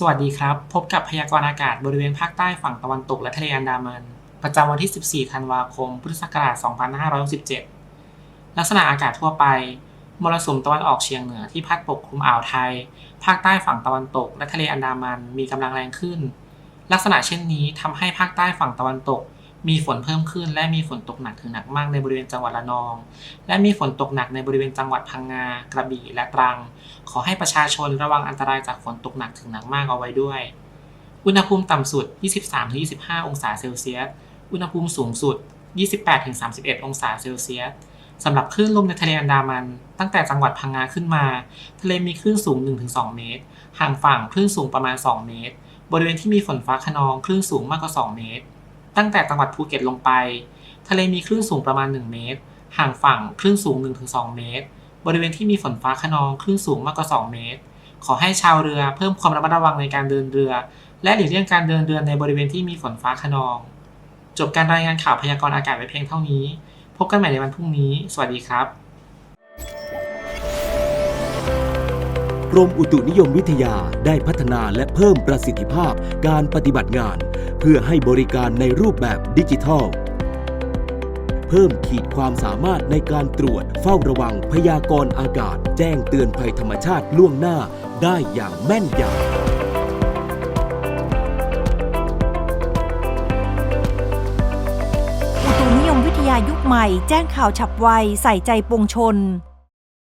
สวัสดีครับ พบกับพยากรณ์อากาศบริเวณภาคใต้ฝั่งตะวันตกและทะเลอันดามัน ประจำวันที่ 14 ธันวาคม พุทธศักราช 2567 ลักษณะอากาศทั่วไป มรสุมตะวันออกเฉียงเหนือที่พัดปกคลุมอ่าวไทย ภาคใต้ฝั่งตะวันตก และทะเลอันดามันมีกำลังแรงขึ้น ลักษณะเช่นนี้ทำให้ภาคใต้ฝั่งตะวันตก มีฝนเพิ่มขึ้น และมีฝนตกหนักถึงหนักมากในบริเวณจังหวัดระนอง และมีฝนตกหนักในบริเวณจังหวัดพังงา กระบี่ และตรัง ขอให้ประชาชนระวังอันตรายจากฝนตกหนักถึงหนักมากเอาไว้ด้วย อุณหภูมิต่ำสุด 23-25 องศาเซลเซียส อุณหภูมิสูงสุด 28-31 องศาเซลเซียสสำหรับคลื่นลมในทะเลอันดามัน ตั้งแต่จังหวัดพังงาขึ้นมา ทะเลมีคลื่นสูง 1-2 เมตร ห่างฝั่งคลื่นสูงประมาณ 2 เมตร บริเวณที่มีฝนฟ้าคะนองคลื่นสูงมากกว่า 2 เมตร ตั้งแต่จังหวัดภูเก็ตลงไป ทะเลมีคลื่นสูงประมาณ 1 เมตร ห่างฝั่งคลื่นสูง 1-2 เมตร บริเวณที่มีฝนฟ้าคะนองคลื่นสูงมากกว่า 2 เมตร ขอให้ชาวเรือเพิ่มความระมัดระวังในการเดินเรือ และหลีกเลี่ยงการเดินเรือในบริเวณที่มีฝนฟ้าคะนอง จบการรายงานข่าวพยากรณ์อากาศไว้เพียงเท่านี้ พบกันใหม่ในวันพรุ่งนี้ สวัสดีครับกรมอุตุนิยมวิทยาได้พัฒนาและเพิ่มประสิทธิภาพการปฏิบัติงาน พื่อให้บริการในรูปแบบดิจิทัล เพิ่มขีดความสามารถในการตรวจเฝ้าระวังพยากรณ์อากาศ แจ้งเตือนภัยธรรมชาติล่วงหน้าได้อย่างแม่นยำอุตุนิยมวิทยายุคใหม่แจ้งข่าวฉับไว ใส่ใจปวงชน